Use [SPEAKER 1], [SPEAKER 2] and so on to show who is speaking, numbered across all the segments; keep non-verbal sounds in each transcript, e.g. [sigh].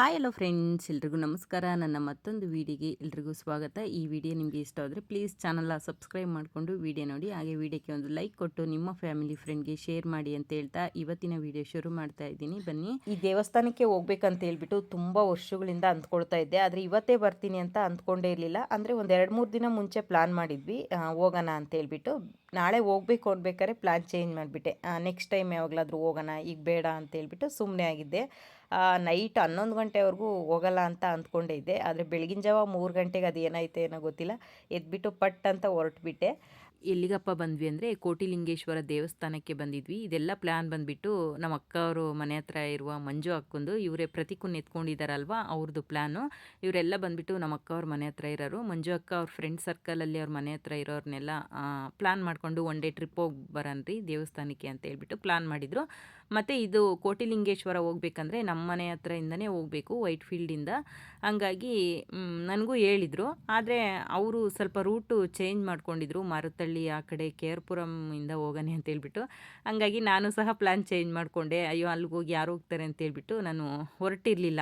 [SPEAKER 1] Hi hello friends, ಎಲ್ರಿಗೂ ನಮಸ್ಕಾರ. ನನ್ನ ಮತ್ತೊಂದು ವೀಡಿಯೋಗೆ ಎಲ್ರಿಗೂ ಸ್ವಾಗತ. ಈ ವಿಡಿಯೋ ನಿಮಗೆ ಇಷ್ಟ ಆದರೆ ಪ್ಲೀಸ್ ಚಾನಲ್ನ ಸಬ್ಸ್ಕ್ರೈಬ್ ಮಾಡಿಕೊಂಡು ವಿಡಿಯೋ ನೋಡಿ. ಹಾಗೆ ವಿಡಿಯೋಕ್ಕೆ ಒಂದು ಲೈಕ್ ಕೊಟ್ಟು ನಿಮ್ಮ ಫ್ಯಾಮಿಲಿ ಫ್ರೆಂಡ್ಗೆ ಶೇರ್ ಮಾಡಿ ಅಂತ ಹೇಳ್ತಾ ಇವತ್ತಿನ ವಿಡಿಯೋ ಶುರು ಮಾಡ್ತಾ ಇದ್ದೀನಿ. ಬನ್ನಿ. ಈ ದೇವಸ್ಥಾನಕ್ಕೆ ಹೋಗ್ಬೇಕಂತ ಹೇಳ್ಬಿಟ್ಟು ತುಂಬ ವರ್ಷಗಳಿಂದ ಅಂದ್ಕೊಳ್ತಾ ಇದ್ದೆ. ಆದರೆ ಇವತ್ತೇ ಬರ್ತೀನಿ ಅಂತ ಅಂದ್ಕೊಂಡೇ ಇರಲಿಲ್ಲ. ಅಂದರೆ ಒಂದು ಎರಡು ಮೂರು ದಿನ ಮುಂಚೆ ಪ್ಲಾನ್ ಮಾಡಿದ್ವಿ. ಹೋಗೋಣ ಅಂತ ಹೇಳ್ಬಿಟ್ಟು. ನಾಳೆ ಹೋಗ್ಬೇಕು ಅನ್ಬೇಕಾದ್ರೆ ಪ್ಲಾನ್ ಚೇಂಜ್ ಮಾಡಿಬಿಟ್ಟೆ. ನೆಕ್ಸ್ಟ್ ಟೈಮ್ ಯಾವಾಗಲಾದರೂ ಹೋಗೋಣ, ಈಗ ಬೇಡ ಅಂತ ಹೇಳ್ಬಿಟ್ಟು ಸುಮ್ಮನೆ ಆಗಿದ್ದೆ. ನೈಟ್ ಹನ್ನೊಂದು ಗಂಟೆವರೆಗೂ ಹೋಗಲ್ಲ ಅಂತ ಅಂದ್ಕೊಂಡೆ ಇದ್ದೆ. ಆದರೆ ಬೆಳಗಿನ ಜಾವ ಮೂರು ಗಂಟೆಗೆ ಅದು ಏನಾಯ್ತು ಏನೋ ಗೊತ್ತಿಲ್ಲ. ಎದ್ಬಿಟ್ಟು ಪಟ್ ಅಂತ ಹೊರಟ್ಬಿಟ್ಟೆ. ಎಲ್ಲಿಗಪ್ಪ ಬಂದ್ವಿ ಅಂದರೆ ಕೋಟಿಲಿಂಗೇಶ್ವರ ದೇವಸ್ಥಾನಕ್ಕೆ ಬಂದಿದ್ವಿ. ಇದೆಲ್ಲ ಪ್ಲ್ಯಾನ್ ಬಂದುಬಿಟ್ಟು ನಮ್ಮ ಅಕ್ಕ ಅವರು ಮನೆ ಹತ್ರ ಇರುವ ಮಂಜು ಹಾಕ್ಕೊಂಡು ಇವರೇ ಪ್ರತಿಕುನ್ ಎತ್ಕೊಂಡಿದ್ದಾರಲ್ವ ಅವ್ರದ್ದು ಪ್ಲ್ಯಾನು ಇವರೆಲ್ಲ ಬಂದುಬಿಟ್ಟು ನಮ್ಮ ಅಕ್ಕ ಅವ್ರ ಮನೆ ಹತ್ರ ಇರೋರು. ಮಂಜು ಅಕ್ಕ ಅವ್ರ ಫ್ರೆಂಡ್ ಸರ್ಕಲಲ್ಲಿ ಅವ್ರ ಮನೆ ಹತ್ರ ಇರೋರನ್ನೆಲ್ಲ ಪ್ಲ್ಯಾನ್ ಮಾಡಿಕೊಂಡು ಒನ್ ಡೇ ಟ್ರಿಪ್ ಹೋಗಿ ಬರೋನ್ರಿ ದೇವಸ್ಥಾನಕ್ಕೆ ಅಂತ ಹೇಳ್ಬಿಟ್ಟು ಪ್ಲ್ಯಾನ್ ಮಾಡಿದರು. ಮತ್ತು ಇದು ಕೋಟಿಲಿಂಗೇಶ್ವರ ಹೋಗ್ಬೇಕಂದ್ರೆ ನಮ್ಮ ಮನೆ ಹತ್ರದಿಂದನೇ ಹೋಗಬೇಕು, ವೈಟ್ ಫೀಲ್ಡಿಂದ. ಹಂಗಾಗಿ ನನಗೂ ಹೇಳಿದರು. ಆದರೆ ಅವರು ಸ್ವಲ್ಪ ರೂಟು ಚೇಂಜ್ ಮಾಡ್ಕೊಂಡಿದ್ರು. ಮಾರುತಳ್ಳಿ ಆ ಕಡೆ ಕೆ ಆರ್ ಪುರಮಿಂದ ಹೋಗೋಣ ಅಂತ ಹೇಳ್ಬಿಟ್ಟು. ಹಂಗಾಗಿ ನಾನು ಸಹ ಪ್ಲ್ಯಾನ್ ಚೇಂಜ್ ಮಾಡಿಕೊಂಡೆ. ಅಯ್ಯೋ ಅಲ್ಲಿಗೆ ಹೋಗಿ ಯಾರು ಹೋಗ್ತಾರೆ ಅಂತ ಹೇಳ್ಬಿಟ್ಟು ನಾನು ಹೊರಟಿರಲಿಲ್ಲ.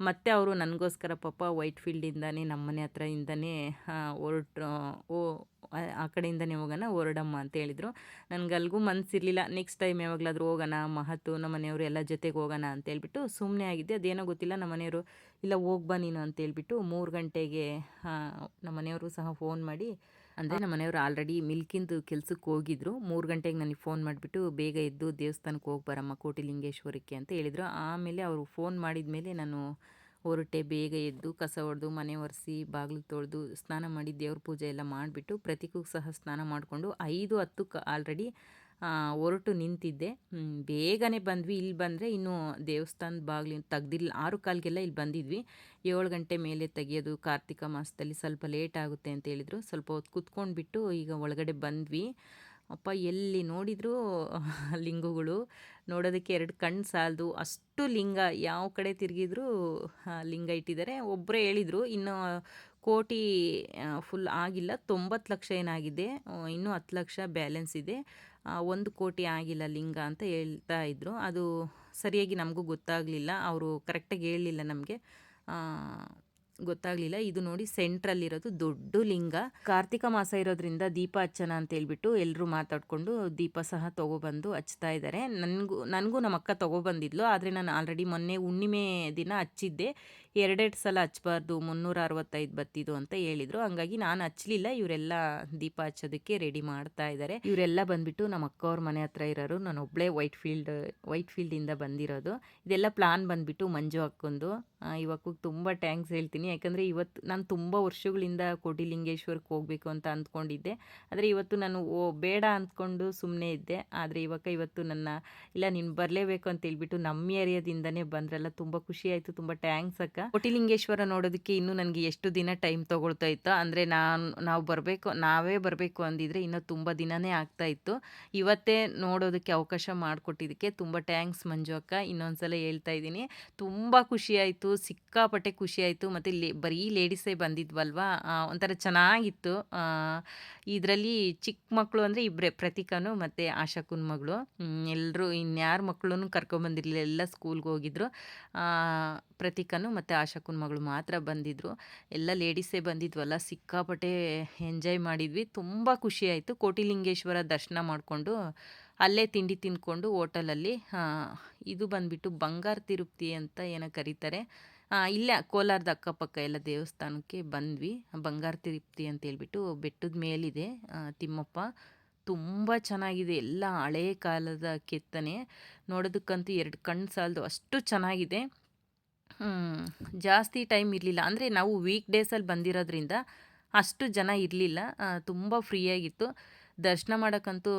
[SPEAKER 1] ಮತ್ತು ಅವರು ನನಗೋಸ್ಕರ ಪಾಪ ವೈಟ್ ಫೀಲ್ಡಿಂದನೇ ನಮ್ಮ ಮನೆ ಹತ್ರದಿಂದನೇ ಹೊರಟು, ಓ, ಆ- ಕಡೆಯಿಂದನೇ ಹೋಗೋಣ, ಹೊರಡಮ್ಮ ಅಂತ ಹೇಳಿದರು. ನನಗೆ ಅಲ್ಲಿಗೂ ಮನಸ್ಸಿರಲಿಲ್ಲ ನೆಕ್ಸ್ಟ್ ಟೈಮ್ ಯಾವಾಗಲಾದರೂ ಹೋಗೋಣ, ಮಹತ್ತು ನಮ್ಮ ಮನೆಯವರು ಎಲ್ಲ ಜೊತೆಗೆ ಹೋಗೋಣ ಅಂತ ಹೇಳ್ಬಿಟ್ಟು ಸುಮ್ಮನೆ ಆಗಿದ್ದೆ. ಅದೇನೋ ಗೊತ್ತಿಲ್ಲ ನಮ್ಮ ಮನೆಯವರು, ಇಲ್ಲ ಹೋಗ್ಬಾ ನೀನು ಅಂತ ಹೇಳ್ಬಿಟ್ಟು ಮೂರು ಗಂಟೆಗೆ ನಮ್ಮ ಮನೆಯವರು ಸಹ ಫೋನ್ ಮಾಡಿ ಅಂದರೆ ನಮ್ಮ ಮನೆಯವರು ಆಲ್ರೆಡಿ ಮಿಲ್ಕಿಂದು ಕೆಲಸಕ್ಕೆ ಹೋಗಿದ್ರು. ಮೂರು ಗಂಟೆಗೆ ನನಗೆ ಫೋನ್ ಮಾಡಿಬಿಟ್ಟು ಬೇಗ ಎದ್ದು ದೇವಸ್ಥಾನಕ್ಕೆ ಹೋಗಿ ಬರಮ್ಮ ಕೋಟಿಲಿಂಗೇಶ್ವರಕ್ಕೆ ಅಂತ ಹೇಳಿದರು. ಆಮೇಲೆ ಅವರು ಫೋನ್ ಮಾಡಿದ ಮೇಲೆ ನಾನು ಹೊರಟೆ ಬೇಗ ಎದ್ದು ಕಸ ಹೊಡೆದು ಮನೆ ಒರೆಸಿ ಬಾಗಿಲು ತೊಳೆದು ಸ್ನಾನ ಮಾಡಿ ದೇವ್ರ ಪೂಜೆ ಎಲ್ಲ ಮಾಡಿಬಿಟ್ಟು ಪ್ರತಿಗೂ ಸಹ ಸ್ನಾನ ಮಾಡಿಕೊಂಡು ಐದು ಹತ್ತಕ್ಕೆ ಆಲ್ರೆಡಿ ಹೊರಟು ನಿಂತಿದ್ದೆ. ಬೇಗನೆ ಬಂದ್ವಿ. ಇಲ್ಲಿ ಬಂದರೆ ಇನ್ನೂ ದೇವಸ್ಥಾನದ ಬಾಗಿಲು ತೆಗ್ದಿಲ್ಲ ಆರು ಕಾಲಿಗೆಲ್ಲ ಇಲ್ಲಿ ಬಂದಿದ್ವಿ. ಏಳು ಗಂಟೆ ಮೇಲೆ ತೆಗೆಯೋದು ಕಾರ್ತಿಕ ಮಾಸದಲ್ಲಿ ಸ್ವಲ್ಪ ಲೇಟ್ ಆಗುತ್ತೆ ಅಂತ ಹೇಳಿದರು. ಸ್ವಲ್ಪ ಹೊತ್ತು ಕುತ್ಕೊಂಡ್ಬಿಟ್ಟು ಈಗ ಒಳಗಡೆ ಬಂದ್ವಿ. ಅಪ್ಪ, ಎಲ್ಲಿ ನೋಡಿದರೂ [laughs] ಲಿಂಗಗಳು? ನೋಡೋದಕ್ಕೆ ಎರಡು ಕಣ್ಣು ಸಾಲದು. ಅಷ್ಟು ಲಿಂಗ. ಯಾವ ಕಡೆ ತಿರುಗಿದ್ರು ಲಿಂಗ ಇಟ್ಟಿದ್ದಾರೆ. ಒಬ್ಬರೇ ಹೇಳಿದರು, ಇನ್ನು ಕೋಟಿ ಫುಲ್ ಆಗಿಲ್ಲ. ತೊಂಬತ್ತು ಲಕ್ಷ ಏನಾಗಿದೆ? ಇನ್ನೂ ಹತ್ತು ಲಕ್ಷ ಬ್ಯಾಲೆನ್ಸ್ ಇದೆ. ಒಂದು ಕೋಟಿ ಆಗಿಲ್ಲ ಲಿಂಗ ಅಂತ ಹೇಳ್ತಾ ಇದ್ರು. ಅದು ಸರಿಯಾಗಿ ನಮಗೂ ಗೊತ್ತಾಗಲಿಲ್ಲ. ಅವರು ಕರೆಕ್ಟಾಗಿ ಹೇಳಲಿಲ್ಲ ನಮಗೆ. ಗೊತ್ತಾಗಲಿಲ್ಲ. ಇದು ನೋಡಿ ಸೆಂಟ್ರಲ್ಲಿರೋದು ದೊಡ್ಡ ಲಿಂಗ. ಕಾರ್ತಿಕ ಮಾಸ ಇರೋದ್ರಿಂದ ದೀಪ ಹಚ್ಚನ ಅಂತ ಹೇಳ್ಬಿಟ್ಟು ಎಲ್ಲರೂ ಮಾತಾಡಿಕೊಂಡು ದೀಪ ಸಹ ತೊಗೊಬಂದು ಹಚ್ತಾ ಇದ್ದಾರೆ ನನಗೂ ನನಗೂ ನಮ್ಮ ಅಕ್ಕ ತೊಗೊಬಂದಿದ್ಲು. ಆದರೆ ನಾನು ಆಲ್ರೆಡಿ ಮೊನ್ನೆ ಹುಣ್ಣಿಮೆ ದಿನ ಹಚ್ಚಿದ್ದೆ. ಎರಡೆರಡು ಸಲ ಹಚ್ಬಾರ್ದು, ಮುನ್ನೂರ ಅರವತ್ತೈದು ಬತ್ತಿದು ಅಂತ ಹೇಳಿದರು. ಹಂಗಾಗಿ ನಾನು ಹಚ್ಚಲಿಲ್ಲ ಇವರೆಲ್ಲ ದೀಪ ಹಚ್ಚೋದಕ್ಕೆ ರೆಡಿ ಮಾಡ್ತಾ ಇದ್ದಾರೆ ಇವರೆಲ್ಲ ಬಂದ್ಬಿಟ್ಟು ನಮ್ಮ ಅಕ್ಕವ್ರ ಮನೆ ಹತ್ರ ಇರೋರು. ನಾನು ಒಬ್ಬಳೇ ವೈಟ್ ಫೀಲ್ಡ್ ವೈಟ್ ಫೀಲ್ಡಿಂದ ಬಂದಿರೋದು. ಇದೆಲ್ಲ ಪ್ಲಾನ್ ಬಂದ್ಬಿಟ್ಟು ಮಂಜು ಅಕ್ಕೊಂದು. ಇವಾಗ ತುಂಬ ಟ್ಯಾಂಕ್ಸ್ ಹೇಳ್ತೀನಿ. ಯಾಕಂದರೆ ಇವತ್ತು ನಾನು ತುಂಬ ವರ್ಷಗಳಿಂದ ಕೋಟಿಲಿಂಗೇಶ್ವರಕ್ಕೆ ಹೋಗಬೇಕು ಅಂತ ಅಂದ್ಕೊಂಡಿದ್ದೆ. ಆದರೆ ಇವತ್ತು ನಾನು ಓ, ಬೇಡ ಅಂದ್ಕೊಂಡು ಸುಮ್ಮನೆ ಇದ್ದೆ. ಆದರೆ ಇವಾಗ ಇವತ್ತು ನನ್ನ, ಇಲ್ಲ ನೀನು ಬರಲೇಬೇಕು ಅಂತ ಹೇಳ್ಬಿಟ್ಟು ನಮ್ಮ ಏರಿಯಾದಿಂದನೇ ಬಂದ್ರಲ್ಲ, ತುಂಬ ಖುಷಿ ಆಯಿತು, ತುಂಬ ಟ್ಯಾಂಕ್ಸ್ ಅಕ್ಕ. ಕೋಟಿಲಿಂಗೇಶ್ವರ ನೋಡೋದಕ್ಕೆ ಇನ್ನೂ ನನಗೆ ಎಷ್ಟು ದಿನ ಟೈಮ್ ತೊಗೊಳ್ತಾ ಇತ್ತು, ಅಂದರೆ ನಾನು, ನಾವು ಬರಬೇಕು, ನಾವೇ ಬರಬೇಕು ಅಂದಿದ್ರೆ ಇನ್ನೂ ತುಂಬ ದಿನನೇ ಆಗ್ತಾ ಇತ್ತು. ಇವತ್ತೇ ನೋಡೋದಕ್ಕೆ ಅವಕಾಶ ಮಾಡಿಕೊಟ್ಟಿದ್ದಕ್ಕೆ ತುಂಬ ಟ್ಯಾಂಕ್ಸ್ ಮಂಜು ಅಕ್ಕ. ಇನ್ನೊಂದ್ಸಲ ಹೇಳ್ತಾ ಇದ್ದೀನಿ. ತುಂಬ ಖುಷಿ ಆಯಿತು. ಸಿಕ್ಕಾಪಟ್ಟೆ ಖುಷಿ ಆಯಿತು. ಮತ್ತು ಲೇ, ಬರೀ ಲೇಡೀಸೇ ಬಂದಿದ್ವಲ್ವಾ? ಒಂಥರ ಚೆನ್ನಾಗಿತ್ತು. ಇದರಲ್ಲಿ ಚಿಕ್ಕ ಮಕ್ಕಳು ಅಂದರೆ ಇಬ್ಬರೇ ಪ್ರತೀಕನು ಮತ್ತು ಆಶಾಕುನ್ ಮಗಳು. ಎಲ್ಲರೂ ಇನ್ಯಾರ ಮಕ್ಕಳೂ ಕರ್ಕೊಂಬಂದಿರಲಿಲ್ಲ ಎಲ್ಲ ಸ್ಕೂಲ್ಗೆ ಹೋಗಿದ್ರು. ಪ್ರತಿಕನು ಮತ್ತು ಆಶಾಕುನ್ ಮಗಳು ಮಾತ್ರ ಬಂದಿದ್ದರು ಎಲ್ಲ ಲೇಡೀಸೇ ಬಂದಿದ್ವಲ್ಲ, ಸಿಕ್ಕಾಪಟ್ಟೆ ಎಂಜಾಯ್ ಮಾಡಿದ್ವಿ. ತುಂಬ ಖುಷಿ ಆಯಿತು. ಕೋಟಿಲಿಂಗೇಶ್ವರ ದರ್ಶನ ಮಾಡಿಕೊಂಡು ಅಲ್ಲೇ ತಿಂಡಿ ತಿಂದ್ಕೊಂಡು ಓಟಲಲ್ಲಿ ಇದು ಬಂದ್ಬಿಟ್ಟು ಬಂಗಾರ ತಿರುಪ್ತಿ ಅಂತ ಏನೋ ಕರೀತಾರೆ. ಇಲ್ಲೇ, ಕೋಲಾರದ ಅಕ್ಕಪಕ್ಕ ಎಲ್ಲ ದೇವಸ್ಥಾನಕ್ಕೆ ಬಂದ್ವಿ. ಬಂಗಾರ ತಿರುಪ್ತಿ ಅಂತ ಹೇಳ್ಬಿಟ್ಟು ಬೆಟ್ಟದ ಮೇಲಿದೆ. ತಿಮ್ಮಪ್ಪ, ತುಂಬ ಚೆನ್ನಾಗಿದೆ. ಎಲ್ಲ ಹಳೇ ಕಾಲದ ಕೆತ್ತನೆ. ನೋಡೋದಕ್ಕಂತೂ ಎರಡು ಕಣ್ಣು ಸಾಲದು, ಅಷ್ಟು ಚೆನ್ನಾಗಿದೆ. ಜಾಸ್ತಿ ಟೈಮ್ ಇರಲಿಲ್ಲ. ಅಂದರೆ ನಾವು ವೀಕ್ ಡೇಸಲ್ಲಿ ಬಂದಿರೋದ್ರಿಂದ ಅಷ್ಟು ಜನ ಇರಲಿಲ್ಲ. ತುಂಬ ಫ್ರೀಯಾಗಿತ್ತು ದರ್ಶನ ಮಾಡೋಕ್ಕಂತೂ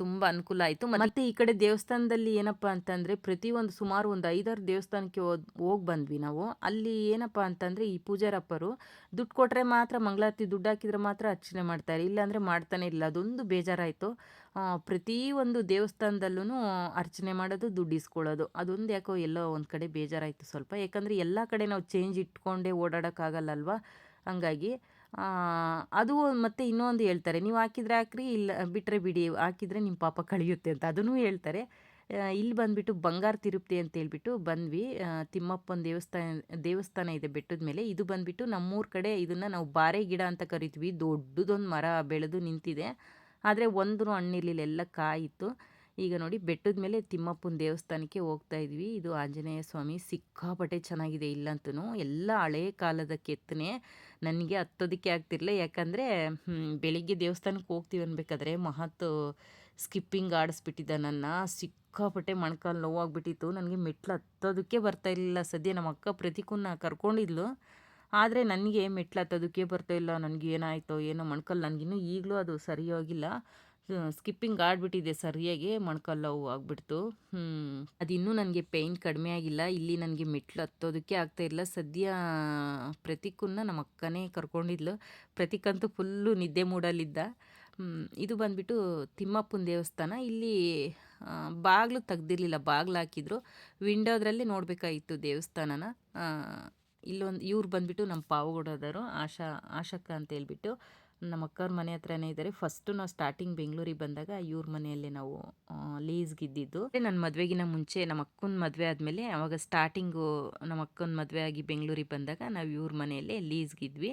[SPEAKER 1] ತುಂಬ ಅನುಕೂಲ ಆಯಿತು. ಮತ್ತು ಈ ಕಡೆ ದೇವಸ್ಥಾನದಲ್ಲಿ ಏನಪ್ಪ ಅಂತಂದರೆ, ಪ್ರತಿಯೊಂದು ಸುಮಾರು ಒಂದು ಐದಾರು ದೇವಸ್ಥಾನಕ್ಕೆ ಹೋಗಿ ಬಂದ್ವಿ ನಾವು. ಅಲ್ಲಿ ಏನಪ್ಪ ಅಂತಂದರೆ, ಈ ಪೂಜಾರಪ್ಪರು ದುಡ್ಡು ಕೊಟ್ಟರೆ ಮಾತ್ರ, ಮಂಗಳಾರತಿ ದುಡ್ಡು ಹಾಕಿದ್ರೆ ಮಾತ್ರ ಅರ್ಚನೆ ಮಾಡ್ತಾರೆ. ಇಲ್ಲಾಂದರೆ ಮಾಡ್ತಾನೆ ಇಲ್ಲ. ಅದೊಂದು ಬೇಜಾರಾಯಿತು. ಪ್ರತಿಯೊಂದು ದೇವಸ್ಥಾನದಲ್ಲೂ ಅರ್ಚನೆ ಮಾಡೋದು, ದುಡ್ಡು ಇಸ್ಕೊಳ್ಳೋದು. ಅದೊಂದು ಯಾಕೋ ಎಲ್ಲೋ ಒಂದು ಕಡೆ ಬೇಜಾರಾಯಿತು ಸ್ವಲ್ಪ. ಯಾಕಂದರೆ ಎಲ್ಲ ಕಡೆ ನಾವು ಚೇಂಜ್ ಇಟ್ಕೊಂಡೇ ಓಡಾಡೋಕ್ಕಾಗಲ್ಲಲ್ವ? ಹಂಗಾಗಿ ಅದು ಮತ್ತು ಇನ್ನೊಂದು ಹೇಳ್ತಾರೆ, ನೀವು ಹಾಕಿದ್ರೆ ಹಾಕ್ರಿ, ಇಲ್ಲ ಬಿಟ್ಟರೆ ಬಿಡಿ, ಹಾಕಿದರೆ ನಿಮ್ಮ ಪಾಪ ಕಳಿಯುತ್ತೆ ಅಂತ ಅದನ್ನು ಹೇಳ್ತಾರೆ. ಇಲ್ಲಿ ಬಂದುಬಿಟ್ಟು ಬಂಗಾರ ತಿರುಪ್ತಿ ಅಂತ ಹೇಳ್ಬಿಟ್ಟು ಬಂದ್ವಿ. ತಿಮ್ಮಪ್ಪನ ದೇವಸ್ಥಾನ ದೇವಸ್ಥಾನ ಇದೆ ಬೆಟ್ಟದ ಮೇಲೆ. ಇದು ಬಂದುಬಿಟ್ಟು ನಮ್ಮೂರ ಕಡೆ ಇದನ್ನು ನಾವು ಬಾರೆ ಗಿಡ ಅಂತ ಕರಿತೀವಿ. ದೊಡ್ಡದೊಂದು ಮರ ಬೆಳೆದು ನಿಂತಿದೆ. ಆದರೆ ಒಂದೂ ಹಣ್ಣಿರಲಿಲ್ಲ ಎಲ್ಲ ಕಾಯಿತ್ತು. ಈಗ ನೋಡಿ ಬೆಟ್ಟದ ಮೇಲೆ ತಿಮ್ಮಪ್ಪನ ದೇವಸ್ಥಾನಕ್ಕೆ ಹೋಗ್ತಾ ಇದ್ವಿ. ಇದು ಆಂಜನೇಯ ಸ್ವಾಮಿ. ಸಿಕ್ಕಾಪಟ್ಟೆ ಚೆನ್ನಾಗಿದೆ ಇಲ್ಲಂತೂ ಎಲ್ಲ ಹಳೇ ಕಾಲದ ಕೆತ್ತನೆ. ನನಗೆ ಹತ್ತೋದಕ್ಕೆ ಆಗ್ತಿರಲಿಲ್ಲ. ಯಾಕಂದರೆ ಬೆಳಿಗ್ಗೆ ದೇವಸ್ಥಾನಕ್ಕೆ ಹೋಗ್ತೀವಿ ಅನ್ಬೇಕಾದ್ರೆ ಮಹತ್ ಸ್ಕಿಪ್ಪಿಂಗ್ ಆಡಿಸ್ಬಿಟ್ಟಿದ್ದ ನನ್ನ. ಸಿಕ್ಕಾಪಟ್ಟೆ ಮೊಣಕಾಲು ನೋವಾಗ್ಬಿಟ್ಟಿತ್ತು. ನನಗೆ ಮೆಟ್ಲು ಹತ್ತೋದಕ್ಕೆ ಬರ್ತಾ ಇರಲಿಲ್ಲ. ಸದ್ಯ ನಮ್ಮ ಅಕ್ಕ ಪ್ರತಿಕೂನ ಕರ್ಕೊಂಡಿದ್ಲು. ಆದರೆ ನನಗೆ ಮೆಟ್ಲು ಹತ್ತೋದಕ್ಕೆ ಬರ್ತಾ ಇಲ್ಲ. ನನಗೆ ಏನಾಯಿತೋ, ಏನೋ ಮೊಣಕಾಲು ನನಗಿನ್ನೂ ಈಗಲೂ ಅದು ಸರಿಯಾಗಿಲ್ಲ. ಸ್ಕಿಪ್ಪಿಂಗ್ ಆಡ್ಬಿಟ್ಟಿದೆ ಸರಿಯಾಗಿ ಮೊಣಕಲ್ಲವು ಆಗಿಬಿಡ್ತು. ಆಗ್ಬಿಡ್ತು ಅದಿನ್ನೂ ನನಗೆ ಪೇಯ್ನ್ ಕಡಿಮೆ ಆಗಿಲ್ಲ. ಇಲ್ಲಿ ನನಗೆ ಮೆಟ್ಲು ಹತ್ತೋದಕ್ಕೆ ಆಗ್ತಾ ಇಲ್ಲ. ಸದ್ಯ ಪ್ರತೀಕನ್ನ ನಮ್ಮ ಅಕ್ಕನೇ ಕರ್ಕೊಂಡಿದ್ಲು. ಪ್ರತೀಕಂತೂ ಫುಲ್ಲು ನಿದ್ದೆ ಮೂಡಲ್ಲಿದ್ದ. ಹ್ಮ್, ಇದು ಬಂದ್ಬಿಟ್ಟು ತಿಮ್ಮಪ್ಪನ ದೇವಸ್ಥಾನ. ಇಲ್ಲಿ ಬಾಗಿಲು ತೆಗ್ದಿರಲಿಲ್ಲ. ಬಾಗಿಲು ಬಾಗ್ಲು ಹಾಕಿದ್ರು. ವಿಂಡೋದ್ರಲ್ಲಿ ನೋಡಬೇಕಾಗಿತ್ತು ದೇವಸ್ಥಾನನ. ಇಲ್ಲೊಂದು ಇವ್ರು ಬಂದ್ಬಿಟ್ಟು ನಮ್ಮ ಪಾವಗೌಡದವರು ಆಶಾ ಆಶಕ್ಕ ಅಂತ ಹೇಳ್ಬಿಟ್ಟು ನಮ್ಮ ಅಕ್ಕವ್ರ ಮನೆ ಹತ್ರನೇ ಇದ್ದಾರೆ. ಫಸ್ಟು ನಾವು ಸ್ಟಾರ್ಟಿಂಗ್ ಬೆಂಗಳೂರಿಗೆ ಬಂದಾಗ ಇವ್ರ ಮನೆಯಲ್ಲೇ ನಾವು ಲೀಸ್ಗೆ ಇದ್ದಿದ್ದು ನನ್ನ ಮದುವೆಗಿನ ಮುಂಚೆ ನಮ್ಮ ಅಕ್ಕನ ಮದುವೆ ಆದಮೇಲೆ ಅವಾಗ ಸ್ಟಾರ್ಟಿಂಗು ನಮ್ಮ ಅಕ್ಕನ ಮದುವೆ ಆಗಿ ಬೆಂಗಳೂರಿಗೆ ಬಂದಾಗ ನಾವು ಇವ್ರ ಮನೆಯಲ್ಲೇ ಲೀಸ್ಗಿದ್ವಿ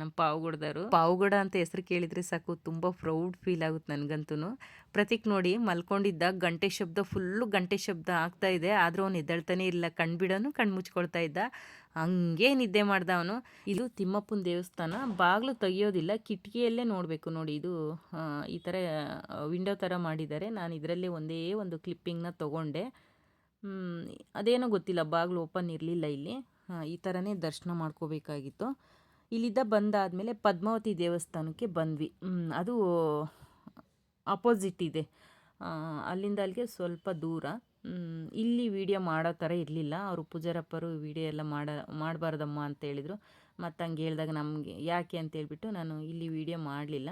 [SPEAKER 1] ನಮ್ಮ ಪಾವಗಡದವರು. ಪಾವಗಡ ಅಂತ ಹೆಸರು ಕೇಳಿದರೆ ಸಾಕು, ತುಂಬ ಪ್ರೌಡ್ ಫೀಲ್ ಆಗುತ್ತೆ ನನಗಂತೂ ಪ್ರತೀಕ್ ನೋಡಿ ಮಲ್ಕೊಂಡಿದ್ದ, ಗಂಟೆ ಶಬ್ದ ಫುಲ್ಲು ಗಂಟೆ ಶಬ್ದ ಆಗ್ತಾ ಇದೆ. ಆದರೂ ಅವನು ಎದ್ದೇಳ್ತಾನೆ ಇಲ್ಲ, ಕಣ್ಬಿಡೋನು ಕಣ್ಣು ಮುಚ್ಕೊಳ್ತಾ ಇದ್ದ. ಹಂಗೆ ನಿದ್ದೆ ಮಾಡ್ದ ಅವನು. ಇದು ತಿಮ್ಮಪ್ಪನ ದೇವಸ್ಥಾನ. ಬಾಗಿಲು ತೆಗಿಯೋದಿಲ್ಲ. ಕಿಟಕಿಯಲ್ಲೇ ನೋಡಬೇಕು ನೋಡಿ ಇದು. ಈ ಥರ ವಿಂಡೋ ಥರ ಮಾಡಿದ್ದಾರೆ. ನಾನು ಇದರಲ್ಲೇ ಒಂದೇ ಒಂದು ಕ್ಲಿಪ್ಪಿಂಗ್ನ ತೊಗೊಂಡೆ. ಅದೇನೋ ಗೊತ್ತಿಲ್ಲ. ಬಾಗಿಲು ಓಪನ್ ಇರಲಿಲ್ಲ ಇಲ್ಲಿ. ಈ ಥರನೇ ದರ್ಶನ ಮಾಡ್ಕೋಬೇಕಾಗಿತ್ತು. ಇಲ್ಲಿದ್ದ ಬಂದಾದಮೇಲೆ ಪದ್ಮಾವತಿ ದೇವಸ್ಥಾನಕ್ಕೆ ಬಂದ್ವಿ. ಅದು ಅಪೋಸಿಟ್ ಇದೆ. ಅಲ್ಲಿಂದ ಅಲ್ಲಿಗೆ ಸ್ವಲ್ಪ ದೂರ. ಇಲ್ಲಿ ವಿಡಿಯೋ ಮಾಡೋ ಥರ ಇರಲಿಲ್ಲ. ಅವರು ಪೂಜಾರಪ್ಪರು ವಿಡಿಯೋ ಎಲ್ಲ ಮಾಡ, ಮಾಡಬಾರ್ದಮ್ಮ ಅಂತ ಹೇಳಿದರು. ಮತ್ತು ಹಂಗೆ ಹೇಳಿದಾಗ ನಮಗೆ ಯಾಕೆ ಅಂತ ಹೇಳ್ಬಿಟ್ಟು ನಾನು ಇಲ್ಲಿ ವಿಡಿಯೋ ಮಾಡಲಿಲ್ಲ.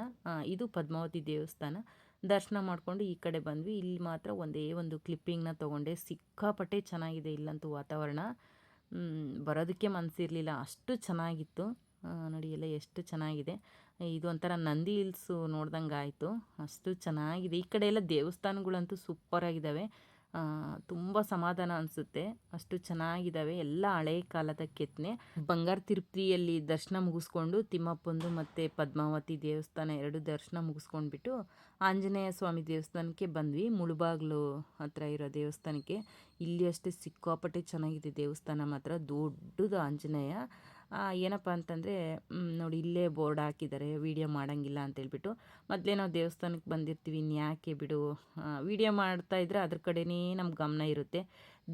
[SPEAKER 1] ಇದು ಪದ್ಮಾವತಿ ದೇವಸ್ಥಾನ. ದರ್ಶನ ಮಾಡಿಕೊಂಡು ಈ ಕಡೆ ಬಂದ್ವಿ. ಇಲ್ಲಿ ಮಾತ್ರ ಒಂದೇ ಒಂದು ಕ್ಲಿಪ್ಪಿಂಗ್ನ ತೊಗೊಂಡೆ. ಸಿಕ್ಕಾಪಟ್ಟೆ ಚೆನ್ನಾಗಿದೆ ಇಲ್ಲಂತೂ ವಾತಾವರಣ. ಬರೋದಕ್ಕೆ ಮನಸ್ಸಿರಲಿಲ್ಲ ಅಷ್ಟು ಚೆನ್ನಾಗಿತ್ತು. ನೋಡಿ, ಎಲ್ಲ ಎಷ್ಟು ಚೆನ್ನಾಗಿದೆ. ಇದು ಒಂಥರ ನಂದಿ ಹಿಲ್ಸು ನೋಡ್ದಂಗೆ ಆಯಿತು ಅಷ್ಟು ಚೆನ್ನಾಗಿದೆ. ಈ ಕಡೆ ಎಲ್ಲ ದೇವಸ್ಥಾನಗಳಂತೂ ಸೂಪರಾಗಿದ್ದಾವೆ ತುಂಬ ಸಮಾಧಾನ ಅನಿಸುತ್ತೆ. ಅಷ್ಟು ಚೆನ್ನಾಗಿದ್ದಾವೆ ಎಲ್ಲ ಹಳೆ ಕಾಲದ ಕೆತ್ತನೆ. ಬಂಗಾರ ತಿರುಪ್ತಿಯಲ್ಲಿ ದರ್ಶನ ಮುಗಿಸ್ಕೊಂಡು ತಿಮ್ಮಪ್ಪಂದು ಮತ್ತು ಪದ್ಮಾವತಿ ದೇವಸ್ಥಾನ ಎರಡು ದರ್ಶನ ಮುಗಿಸ್ಕೊಂಡ್ಬಿಟ್ಟು ಆಂಜನೇಯ ಸ್ವಾಮಿ ದೇವಸ್ಥಾನಕ್ಕೆ ಬಂದ್ವಿ. ಮುಳುಬಾಗ್ಲು ಹತ್ರ ಇರೋ ದೇವಸ್ಥಾನಕ್ಕೆ. ಇಲ್ಲಿ ಅಷ್ಟೇ ಸಿಕ್ಕಾಪಟ್ಟೆ ಚೆನ್ನಾಗಿದೆ ದೇವಸ್ಥಾನ ಮಾತ್ರ. ದೊಡ್ಡದು ಆಂಜನೇಯ. ಏನಪ್ಪ ಅಂತಂದರೆ ನೋಡಿ ಇಲ್ಲೇ ಬೋರ್ಡ್ ಹಾಕಿದ್ದಾರೆ, ವೀಡಿಯೋ ಮಾಡೋಂಗಿಲ್ಲ ಅಂತೇಳ್ಬಿಟ್ಟು ಮೊದಲೇ ನಾವು ದೇವಸ್ಥಾನಕ್ಕೆ ಬಂದಿರ್ತೀವಿ ಇನ್ಯಾಕೆ ಬಿಡು? ವೀಡಿಯೋ ಮಾಡ್ತಾ ಇದ್ರೆ ಅದ್ರ ಕಡೆನೇ ನಮ್ಮ ಗಮನ ಇರುತ್ತೆ.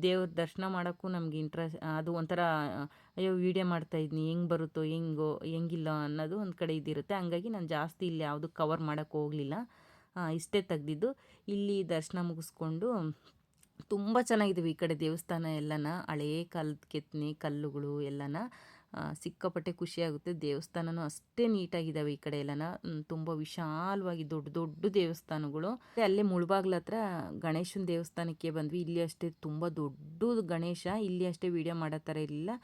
[SPEAKER 1] ದೇವ್ರ ದರ್ಶನ ಮಾಡೋಕ್ಕೂ ನಮ್ಗೆ ಇಂಟ್ರೆಸ್ಟ್ ಅದು ಒಂಥರ, ಅಯ್ಯೋ, ವೀಡಿಯೋ ಮಾಡ್ತಾ ಇದ್ನಿ, ಹೆಂಗೆ ಬರುತ್ತೋ, ಹೆಂಗೋ, ಹೆಂಗಿಲ್ಲ ಅನ್ನೋದು ಒಂದು ಕಡೆ ಇದಿರುತ್ತೆ. ಹಂಗಾಗಿ ನಾನು ಜಾಸ್ತಿ ಇಲ್ಲಿ ಯಾವುದು ಕವರ್ ಮಾಡೋಕ್ಕೆ ಹೋಗಲಿಲ್ಲ. ಇಷ್ಟೇ ತೆಗ್ದಿದ್ದು. ಇಲ್ಲಿ ದರ್ಶನ ಮುಗಿಸ್ಕೊಂಡು, ತುಂಬ ಚೆನ್ನಾಗಿದ್ದೀವಿ ಈ ಕಡೆ ದೇವಸ್ಥಾನ ಎಲ್ಲನ. ಹಳೇ ಕಾಲದ ಕೆತ್ತನೆ ಕಲ್ಲುಗಳು ಎಲ್ಲನ. ಸಿಕ್ಕಾಪಟ್ಟೆ ಖುಷಿಯಾಗುತ್ತೆ. ದೇವಸ್ಥಾನನೂ ಅಷ್ಟೇ ನೀಟಾಗಿದ್ದಾವೆ ಈ ಕಡೆ ಎಲ್ಲನ. ತುಂಬ ವಿಶಾಲವಾಗಿ ದೊಡ್ಡ ದೊಡ್ಡ ದೇವಸ್ಥಾನಗಳು. ಅಲ್ಲೇ ಮುಳಬಾಗ್ಲ ಹತ್ರ ಗಣೇಶನ ದೇವಸ್ಥಾನಕ್ಕೆ ಬಂದ್ವಿ. ಇಲ್ಲಿ ಅಷ್ಟೇ ತುಂಬ ದೊಡ್ಡ ಗಣೇಶ. ಇಲ್ಲಿ ಅಷ್ಟೇ ವಿಡಿಯೋ ಮಾಡೋ ಥರ ಇರಲಿಲ್ಲ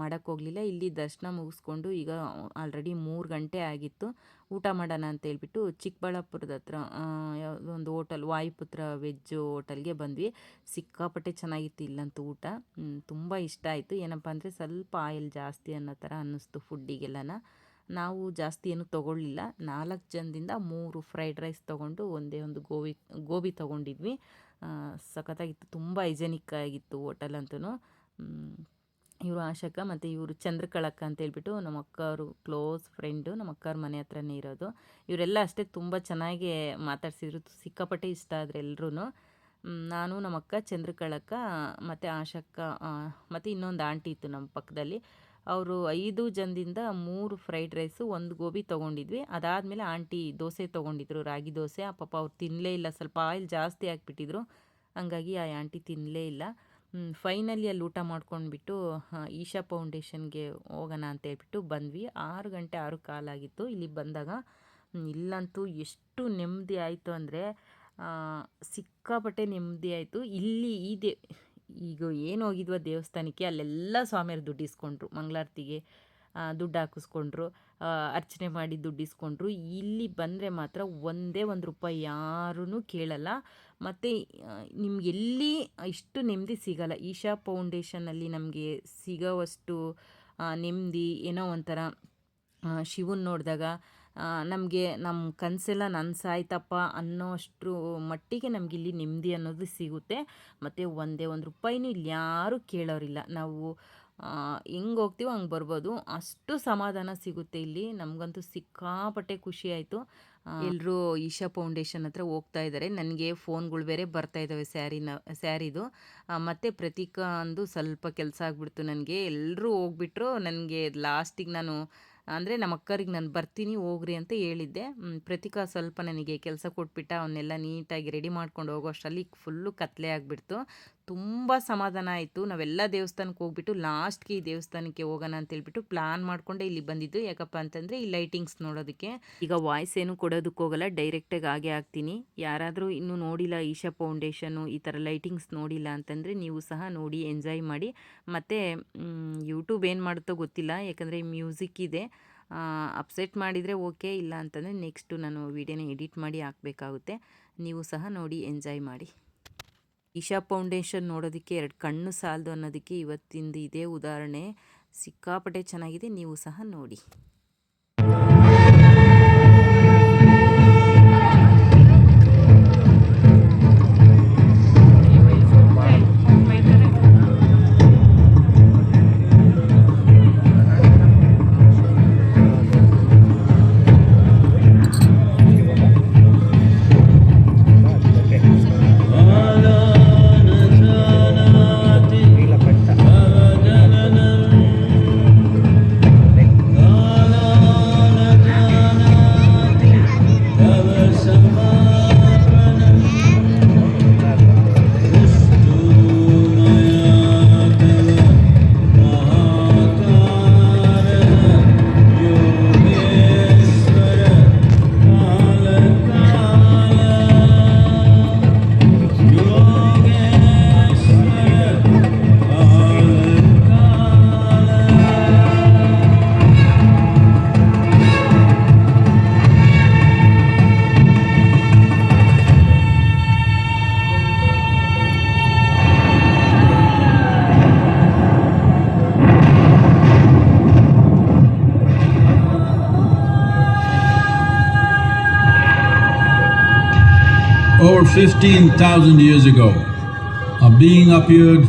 [SPEAKER 1] ಮಾಡೋಕ್ಕೆ ಹೋಗಲಿಲ್ಲ. ಇಲ್ಲಿ ದರ್ಶನ ಮುಗಿಸ್ಕೊಂಡು ಈಗ ಆಲ್ರೆಡಿ ಮೂರು ಗಂಟೆ ಆಗಿತ್ತು. ಊಟ ಮಾಡೋಣ ಅಂತ ಹೇಳ್ಬಿಟ್ಟು ಚಿಕ್ಕಬಳ್ಳಾಪುರದ ಹತ್ರ ಒಂದು ಹೋಟೆಲ್, ವಾಯುಪುತ್ರ ವೆಜ್ ಹೋಟೆಲ್ಗೆ ಬಂದ್ವಿ. ಸಿಕ್ಕಾಪಟ್ಟೆ ಚೆನ್ನಾಗಿತ್ತು ಇಲ್ಲಂತೂ ಊಟ. ತುಂಬ ಇಷ್ಟ ಆಯಿತು. ಏನಪ್ಪ ಅಂದರೆ ಸ್ವಲ್ಪ ಆಯಿಲ್ ಜಾಸ್ತಿ ಅನ್ನೋ ಥರ ಅನ್ನಿಸ್ತು ಫುಡ್ಡಿಗೆಲ್ಲನ. ನಾವು ಜಾಸ್ತಿ ಏನು ತೊಗೊಳ್ಳಿಲ್ಲ. ನಾಲ್ಕು ಜನದಿಂದ ಮೂರು ಫ್ರೈಡ್ ರೈಸ್ ತೊಗೊಂಡು ಒಂದೇ ಒಂದು ಗೋಬಿ ಗೋಬಿ ತೊಗೊಂಡಿದ್ವಿ. ಸಖತ್ತಾಗಿತ್ತು. ತುಂಬ ಹೈಜೆನಿಕ್ ಆಗಿತ್ತು ಹೋಟೆಲ್ ಅಂತೂ. ಇವರು ಆಶಕ ಮತ್ತು ಇವರು ಚಂದ್ರಕಳಕ್ಕ ಅಂತ ಹೇಳ್ಬಿಟ್ಟು ನಮ್ಮ ಅಕ್ಕವರು ಕ್ಲೋಸ್ ಫ್ರೆಂಡು ನಮ್ಮ ಅಕ್ಕವ್ರ ಮನೆ ಹತ್ರನೇ ಇರೋದು. ಇವರೆಲ್ಲ ಅಷ್ಟೇ ತುಂಬ ಚೆನ್ನಾಗಿ ಮಾತಾಡ್ಸಿದ್ರು, ಸಿಕ್ಕಾಪಟ್ಟೆ ಇಷ್ಟ ಆದರೆ ಎಲ್ಲರೂ ನಾನು ನಮ್ಮ ಅಕ್ಕ ಚಂದ್ರಕಳಕ್ಕ ಮತ್ತು ಆಶಕ್ಕ ಮತ್ತು ಇನ್ನೊಂದು ಆಂಟಿ ಇತ್ತು ನಮ್ಮ ಪಕ್ಕದಲ್ಲಿ. ಅವರು ಐದು ಜನದಿಂದ ಮೂರು ಫ್ರೈಡ್ ರೈಸು, ಒಂದು ಗೋಬಿ ತೊಗೊಂಡಿದ್ವಿ. ಅದಾದಮೇಲೆ ಆಂಟಿ ದೋಸೆ ತೊಗೊಂಡಿದ್ರು, ರಾಗಿ ದೋಸೆ. ಆ ಪಾಪ ಅವ್ರು ತಿನ್ನಲೇ ಇಲ್ಲ, ಸ್ವಲ್ಪ ಆಯಿಲ್ ಜಾಸ್ತಿ ಹಾಕ್ಬಿಟ್ಟಿದ್ರು. ಹಂಗಾಗಿ ಆ ಆಂಟಿ ತಿನ್ನಲೇ ಇಲ್ಲ. ಫೈನಲಿ ಅಲ್ಲಿ ಊಟ ಮಾಡ್ಕೊಂಡ್ಬಿಟ್ಟು ಈಶಾ ಫೌಂಡೇಶನ್ಗೆ ಹೋಗೋಣ ಅಂತ ಹೇಳ್ಬಿಟ್ಟು ಬಂದ್ವಿ. ಆರು ಗಂಟೆ ಆರು ಕಾಲಾಗಿತ್ತು. ಇಲ್ಲಿ ಬಂದಾಗ ಇಲ್ಲಂತೂ ಎಷ್ಟು ನೆಮ್ಮದಿ ಆಯಿತು ಅಂದರೆ ಸಿಕ್ಕಾಪಟ್ಟೆ ನೆಮ್ಮದಿ ಆಯಿತು. ಇಲ್ಲಿ ಈ ದೇ ಈಗ ಏನು ಹೋಗಿದ್ವ ದೇವಸ್ಥಾನಕ್ಕೆ ಅಲ್ಲೆಲ್ಲ ಸ್ವಾಮಿಯರು ದುಡ್ಡು ಇಸ್ಕೊಂಡ್ರು. ಮಂಗಳಾರತಿಗೆ ದುಡ್ಡು ಹಾಕಿಸ್ಕೊಂಡ್ರು. ಅರ್ಚನೆ ಮಾಡಿ ದುಡ್ಡು ಇಸ್ಕೊಂಡ್ರು. ಇಲ್ಲಿ ಬಂದರೆ ಮಾತ್ರ ಒಂದೇ ಒಂದು ರೂಪಾಯಿ ಯಾರೂ ಕೇಳಲ್ಲ. ಮತ್ತು ನಿಮ್ಗೆ ಎಲ್ಲಿ ಇಷ್ಟು ನೆಮ್ಮದಿ ಸಿಗಲ್ಲ? ಈಶಾ ಫೌಂಡೇಶನಲ್ಲಿ ನಮಗೆ ಸಿಗೋವಷ್ಟು ನೆಮ್ಮದಿ ಏನೋ ಒಂಥರ ಶಿವನ್ ನೋಡಿದಾಗ ನಮಗೆ ನಮ್ಮ ಕನಸೆಲ್ಲ ನನಸಾಯ್ತಪ್ಪ ಅನ್ನೋ ಅಷ್ಟು ಮಟ್ಟಿಗೆ ನಮ್ಗೆ ಇಲ್ಲಿ ನೆಮ್ಮದಿ ಅನ್ನೋದು ಸಿಗುತ್ತೆ. ಮತ್ತು ಒಂದೇ ಒಂದು ರೂಪಾಯಿನೂ ಇಲ್ಲಿ ಯಾರೂ ಕೇಳೋರಿಲ್ಲ. ನಾವು ಹೆಂಗೆ ಹೋಗ್ತೀವೋ ಹಂಗೆ ಬರ್ಬೋದು. ಅಷ್ಟು ಸಮಾಧಾನ ಸಿಗುತ್ತೆ ಇಲ್ಲಿ. ನಮಗಂತೂ ಸಿಕ್ಕಾಪಟ್ಟೆ ಖುಷಿ ಆಯಿತು. ಎಲ್ಲರೂ ಈಶಾ ಫೌಂಡೇಶನ್ ಹತ್ರ ಹೋಗ್ತಾ ಇದ್ದಾರೆ ನನಗೆ ಫೋನ್ಗಳು ಬೇರೆ ಬರ್ತಾ ಇದ್ದಾವೆ ಸ್ಯಾರಿನ, ಸ್ಯಾರಿದು. ಮತ್ತು ಪ್ರತೀಕ ಅಂದು ಸ್ವಲ್ಪ ಕೆಲಸ ಆಗಿಬಿಡ್ತು ನನಗೆ. ಎಲ್ಲರೂ ಹೋಗ್ಬಿಟ್ರು. ನನಗೆ ಲಾಸ್ಟಿಗೆ ನಾನು, ಅಂದರೆ ನಮ್ಮ ಅಕ್ಕರಿಗೆ ನಾನು ಬರ್ತೀನಿ, ಹೋಗ್ರಿ ಅಂತ ಹೇಳಿದ್ದೆ. ಪ್ರತೀಕ ಸ್ವಲ್ಪ ನನಗೆ ಕೆಲಸ ಕೊಟ್ಬಿಟ್ಟ, ಅವನ್ನೆಲ್ಲ ನೀಟಾಗಿ ರೆಡಿ ಮಾಡ್ಕೊಂಡು ಹೋಗೋ ಅಷ್ಟರಲ್ಲಿ ಫುಲ್ಲು ಕತ್ಲೆ ಆಗಿಬಿಡ್ತು. ತುಂಬ ಸಮಾಧಾನ ಆಯಿತು. ನಾವೆಲ್ಲ ದೇವಸ್ಥಾನಕ್ಕೆ ಹೋಗ್ಬಿಟ್ಟು ಲಾಸ್ಟ್ಗೆ ಈ ದೇವಸ್ಥಾನಕ್ಕೆ ಹೋಗೋಣ ಅಂತ ಹೇಳ್ಬಿಟ್ಟು ಪ್ಲಾನ್ ಮಾಡಿಕೊಂಡೆ ಇಲ್ಲಿ ಬಂದಿದ್ದು. ಯಾಕಪ್ಪ ಅಂತಂದರೆ ಈ ಲೈಟಿಂಗ್ಸ್ ನೋಡೋದಕ್ಕೆ. ಈಗ ವಾಯ್ಸ್ ಏನು ಕೊಡೋದಕ್ಕೆ ಹೋಗಲ್ಲ, ಡೈರೆಕ್ಟಾಗಿ ಹಾಗೆ ಹಾಕ್ತೀನಿ. ಯಾರಾದರೂ ಇನ್ನೂ ನೋಡಿಲ್ಲ ಈಶಾ ಫೌಂಡೇಶನು ಈ ಥರ ಲೈಟಿಂಗ್ಸ್ ನೋಡಿಲ್ಲ ಅಂತಂದರೆ ನೀವು ಸಹ ನೋಡಿ, ಎಂಜಾಯ್ ಮಾಡಿ. ಮತ್ತು ಯೂಟ್ಯೂಬ್ ಏನು ಮಾಡುತ್ತೋ ಗೊತ್ತಿಲ್ಲ, ಯಾಕಂದರೆ ಮ್ಯೂಸಿಕ್ ಇದೆ. ಅಪ್ಸೆಟ್ ಮಾಡಿದರೆ ಓಕೆ, ಇಲ್ಲ ಅಂತಂದರೆ ನೆಕ್ಸ್ಟು ನಾನು ವೀಡಿಯೋನ ಎಡಿಟ್ ಮಾಡಿ ಹಾಕಬೇಕಾಗುತ್ತೆ. ನೀವು ಸಹ ನೋಡಿ, ಎಂಜಾಯ್ ಮಾಡಿ. ಈಶಾ ಫೌಂಡೇಶನ್ ನೋಡೋದಕ್ಕೆ ಎರಡು ಕಣ್ಣು ಸಾಲದು ಅನ್ನೋದಕ್ಕೆ ಇವತ್ತಿಂದ ಇದೇ ಉದಾಹರಣೆ. ಸಿಕ್ಕಾಪಟ್ಟೆ ಚೆನ್ನಾಗಿದೆ, ನೀವು ಸಹ ನೋಡಿ.
[SPEAKER 2] 15,000 years ago, a being appeared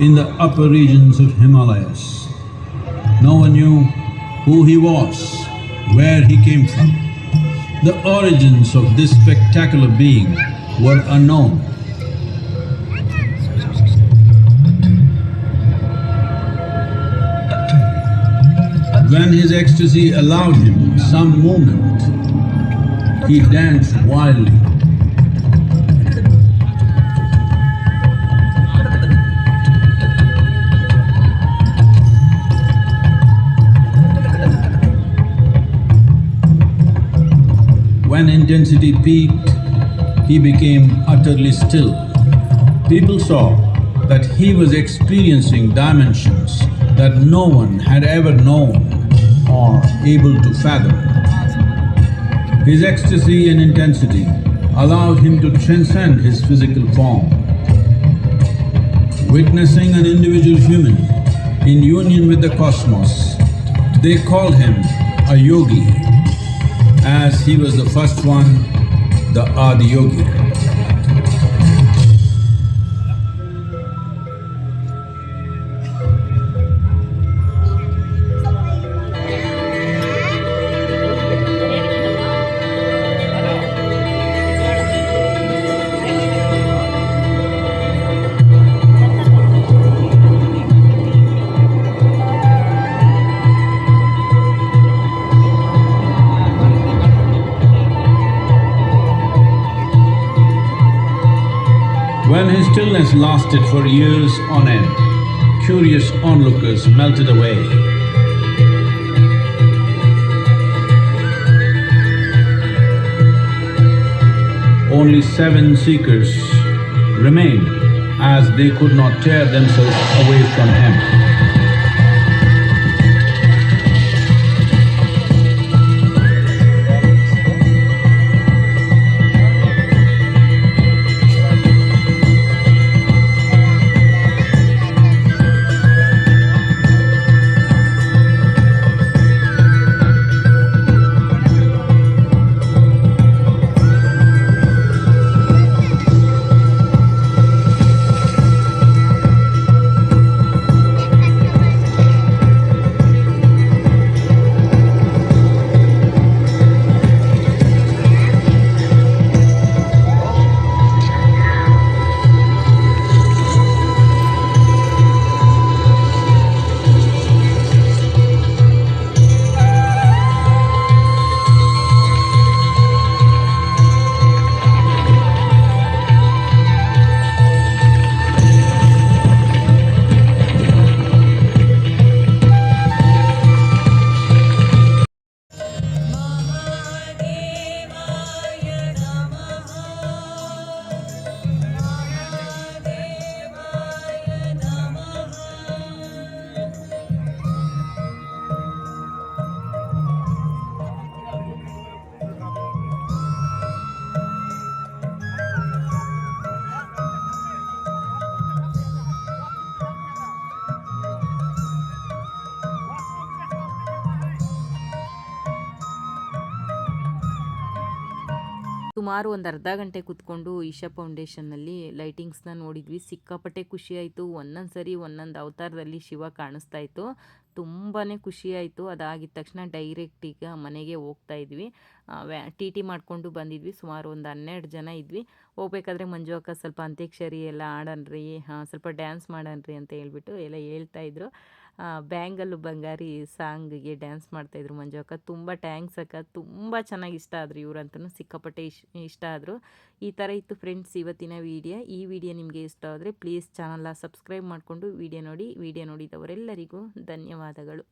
[SPEAKER 2] in the upper regions of Himalayas. No one knew who he was, where he came from. The origins of this spectacular being were unknown. When his ecstasy allowed him some movement, he danced wildly. When intensity peaked, he became utterly still. People saw that he was experiencing dimensions that no one had ever known or able to fathom. His ecstasy and intensity allowed him to transcend his physical form. Witnessing an individual human in union with the cosmos, they called him a yogi as he was the first one, the Adi Yogi. When his stillness lasted for years on end, curious onlookers melted away. Only seven seekers remained as they could not tear themselves away from him.
[SPEAKER 1] ಸುಮಾರು ಒಂದು ಅರ್ಧ ಗಂಟೆ ಕೂತ್ಕೊಂಡು ಈಶಾ ಫೌಂಡೇಶನ್ನಲ್ಲಿ ಲೈಟಿಂಗ್ಸ್ನ ನೋಡಿದ್ವಿ. ಸಿಕ್ಕಾಪಟ್ಟೆ ಖುಷಿ ಆಯಿತು ಒಂದೊಂದು ಸರಿ ಒಂದೊಂದು ಅವತಾರದಲ್ಲಿ ಶಿವ ಕಾಣಿಸ್ತಾ ಇತ್ತು. ತುಂಬಾ ಖುಷಿಯಾಯಿತು. ಅದಾಗಿದ ತಕ್ಷಣ ಡೈರೆಕ್ಟ್ ಈಗ ಮನೆಗೆ ಹೋಗ್ತಾ ಇದ್ವಿ. ವ್ಯಾ ಟಿ ಟಿ ಮಾಡಿಕೊಂಡು ಬಂದಿದ್ವಿ. ಸುಮಾರು ಒಂದು ಹನ್ನೆರಡು ಜನ ಇದ್ವಿ. ಹೋಗ್ಬೇಕಾದ್ರೆ ಮಂಜು ಅಕ್ಕ ಸ್ವಲ್ಪ ಅಂತ್ಯಕ್ಷರಿ ಎಲ್ಲ ಆಡನ್ರಿ ಸ್ವಲ್ಪ ಡ್ಯಾನ್ಸ್ ಮಾಡನ್ರಿ ಅಂತ ಹೇಳ್ಬಿಟ್ಟು ಎಲ್ಲ ಹೇಳ್ತಾ ಇದ್ರು. ಆ, ಬ್ಯಾಂಗಲ್ಲು ಬಂಗಾರಿ ಸಾಂಗ್ಗೆ ಡ್ಯಾನ್ಸ್ ಮಾಡ್ತಾಯಿದ್ರು ಮಂಜು ಅಕ್ಕ. ತುಂಬ ಟ್ಯಾಂಕ್ಸ್ ಅಕ್ಕ. ತುಂಬ ಚೆನ್ನಾಗಿ ಇಷ್ಟ ಆದರು ಇವರಂತೂ ಸಿಕ್ಕಾಪಟ್ಟೆ ಇಶ್, ಇಷ್ಟ ಆದರು. ಈ ಥರ ಇತ್ತು ಫ್ರೆಂಡ್ಸ್ ಇವತ್ತಿನ ವೀಡಿಯೋ ಈ ವಿಡಿಯೋ ನಿಮಗೆ ಇಷ್ಟ ಆದರೆ ಪ್ಲೀಸ್ ಚಾನಲ್ನ ಸಬ್ಸ್ಕ್ರೈಬ್ ಮಾಡಿಕೊಂಡು ವಿಡಿಯೋ ನೋಡಿ ವಿಡಿಯೋ ನೋಡಿದವರೆಲ್ಲರಿಗೂ ಧನ್ಯವಾದಗಳು.